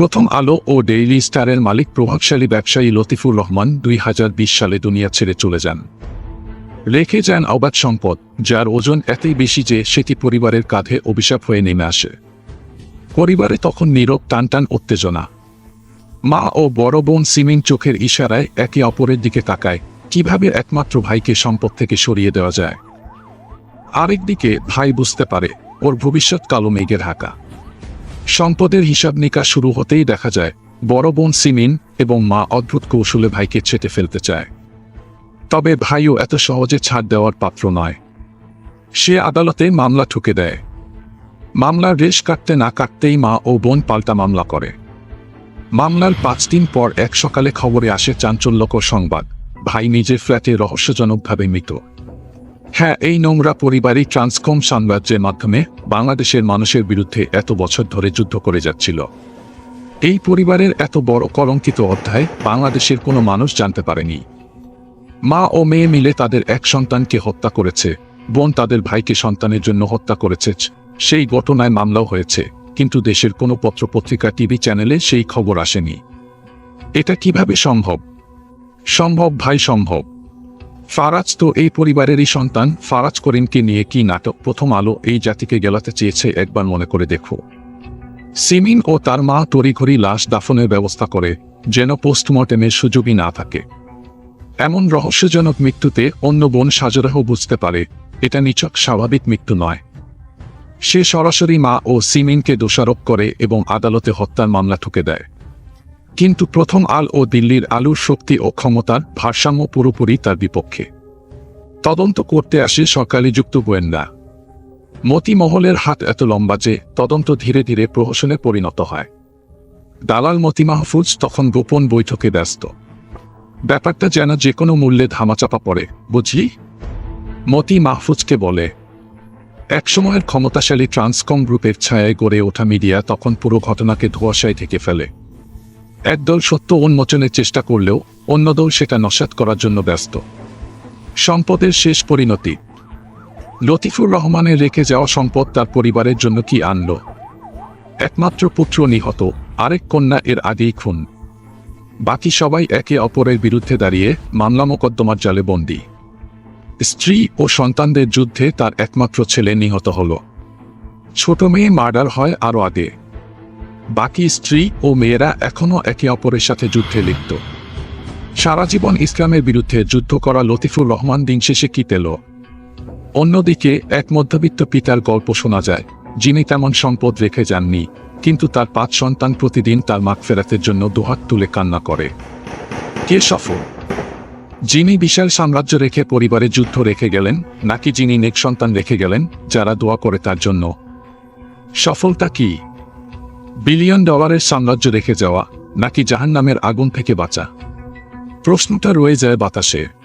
প্রথম আলো ও ডেইলি স্টারের মালিক প্রভাবশালী ব্যবসায়ী লতিফুর রহমান দুই হাজার বিশ সালে দুনিয়া ছেড়ে চলে যান। রেখে যান অবাধ সম্পদ, যার ওজন এতই বেশি যে সেটি পরিবারের কাঁধে অভিশাপ হয়ে নেমে আসে। পরিবারে তখন নীরব, টানটান উত্তেজনা। মা ও বড় বোন সিমিং চোখের ইশারায় একে অপরের দিকে তাকায়, কীভাবে একমাত্র ভাইকে সম্পদ থেকে সরিয়ে দেওয়া যায়। আরেকদিকে ভাই বুঝতে পারে, ওর ভবিষ্যৎ কালো মেঘের হাঁকা। সম্পদের হিসাব নিকাশ শুরু হতেই দেখা যায়, বড় বোন সিমিন এবং মা অদ্ভুত কৌশলে ভাইকে ছেটে ফেলতে চায়। তবে ভাইও এত সহজে ছাড় দেওয়ার পাত্র নয়। সে আদালতে মামলা ঠুকে দেয়। মামলার রেশ কাটতে না কাটতেই মা ও বোন পাল্টা মামলা করে। মামলার পাঁচ দিন পর এক সকালে খবরে আসে চাঞ্চল্যকর সংবাদ। ভাই নিজের ফ্ল্যাটে রহস্যজনকভাবে মৃত। হ্যাঁ এই নোংরা পরিবারই ট্রান্সকম সাম্রাজ্যের মাধ্যমে বাংলাদেশের মানুষের বিরুদ্ধে এত বছর ধরে যুদ্ধ করে যাচ্ছিল। এই পরিবারের এত বড় কলঙ্কিত অধ্যায় বাংলাদেশের কোনো মানুষ জানতে পারেনি। মা ও মেয়ে মিলে তাদের এক সন্তানকে হত্যা করেছে, বোন তাদের ভাইকে সন্তানের জন্য হত্যা করেছে, সেই ঘটনায় মামলাও হয়েছে, কিন্তু দেশের কোনো পত্রপত্রিকা, টিভি চ্যানেলে সেই খবর আসেনি। এটা কীভাবে সম্ভব? সম্ভব ভাই, সম্ভব। ফারাজ তো এই পরিবারেরই সন্তান, ফারাজ করিমকে নিয়ে কি নাটক প্রথম আলো এই জাতিকে গেলাতে চেয়েছে একবার মনে করে দেখো। সিমিন ও তার মা তড়িঘড়ি লাশ দাফনের ব্যবস্থা করে, যেন পোস্টমর্টেমের সুযোগই না থাকে। এমন রহস্যজনক মৃত্যুতে অন্য বোন সাজরাহ বুঝতে পারে, এটা নিচক স্বাভাবিক মৃত্যু নয়। সে সরাসরি মা ও সিমিনকে দোষারোপ করে এবং আদালতে হত্যার মামলা ঠুকে দেয়। কিন্তু প্রথম আল ও দিল্লির আলুর শক্তি ও ক্ষমতার ভারসাম্য পুরোপুরি তার বিপক্ষে। তদন্ত করতে আসে সরকারি যুক্ত গোয়েন্দা। মতি মহলের হাত এত লম্বা যে তদন্ত ধীরে ধীরে প্রহসনে পরিণত হয়। দালাল মতি মাহফুজ তখন গোপন বৈঠকে ব্যস্ত। ব্যাপারটা যেন যে কোনো মূল্যে ধামাচাপা পড়ে, বুঝলি? মতি মাহফুজকে বলে, একসময়ের ক্ষমতাশালী ট্রান্সকম গ্রুপের ছায়ায় গড়ে ওঠা মিডিয়া তখন পুরো ঘটনাকে ধোয়াশায় ঢেকে ফেলে। একদল সত্য উন্মোচনের চেষ্টা করলেও অন্য দল সেটা নস্যাৎ করার জন্য ব্যস্ত। সম্পদের শেষ পরিণতি। লতিফুর রহমানের রেখে যাওয়া সম্পদ তার পরিবারের জন্য কি আনল? একমাত্র পুত্র নিহত, আরেক কন্যা এর আগেই খুন। বাকি সবাই একে অপরের বিরুদ্ধে দাঁড়িয়ে মামলা মোকদ্দমার জালে বন্দী। স্ত্রী ও সন্তানদের যুদ্ধে তার একমাত্র ছেলে নিহত হল। ছোট মেয়ে মার্ডার হয় আরও আগে। বাকি স্ত্রী ও মেয়েরা এখনও একে অপরের সাথে যুদ্ধে লিপ্ত। সারা জীবন ইসলামের বিরুদ্ধে যুদ্ধ করা লতিফুর রহমান দিন শেষে কি পেল? অন্যদিকে এক মধ্যবিত্ত পিতার গল্প শোনা যায়, যিনি তেমন সম্পদ রেখে যাননি, কিন্তু তার পাঁচ সন্তান প্রতিদিন তার মাগ ফেরাতের জন্য দুহাত তুলে কান্না করে। কে সফল? যিনি বিশাল সাম্রাজ্য রেখে পরিবারে যুদ্ধ রেখে গেলেন, নাকি যিনি নেক সন্তান রেখে গেলেন, যারা দোয়া করে তার জন্য? সফলতা কি? বিলিয়ন ডলারের সাম্রাজ্য রেখে যাওয়া নাকি জাহান্নামের আগুন থেকে বাঁচা? প্রশ্নটা রয়ে যায় বাতাসে।